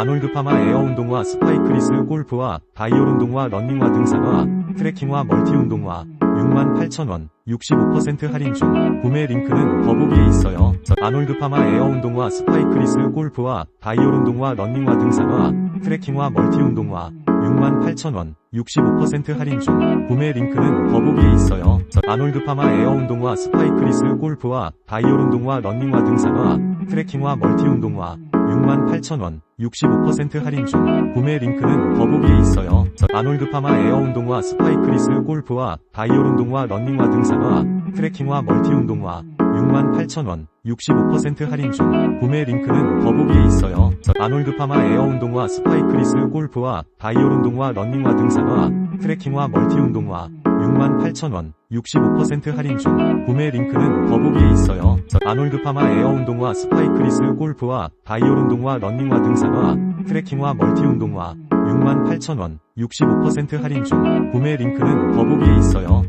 아놀드 파마 에어 운동화 스파이크리스 골프화 다이얼 운동화 러닝화 등산화 트레킹화 멀티 운동화 68,000원 65% 할인 중 구매 링크는 더보기에 있어요. 아놀드 파마 에어 운동화 스파이크리스 골프화 다이얼 운동화 러닝화 등산화 트레킹화 멀티 운동화 68,000원 65% 할인 중 구매 링크는 더보기에 있어요. 아놀드 파마 에어 운동화 스파이크리스 골프화 다이얼 운동화 러닝화 등산화 트레킹화 멀티 운동화 68,000원 65% 할인 중 구매 링크는 더보기에 있어요. 아놀드 파마 에어 운동화 스파이크리스 골프화 다이얼 운동화 러닝화 등산화 트레킹화 멀티 운동화 68,000원 65% 할인 중 구매 링크는 더보기에 있어요. 아놀드 파마 에어 운동화 스파이크리스 골프화 다이얼 운동화 러닝화 등산화 트레킹화 멀티 운동화 68,000원 65% 할인 중 구매 링크는 더보기에 있어요. 아놀드 파마 에어 운동화 스파이크리스 골프화 다이얼 운동화 러닝화 등산화 트레킹화 멀티 운동화 68,000원 65% 할인 중 구매 링크는 더보기에 있어요.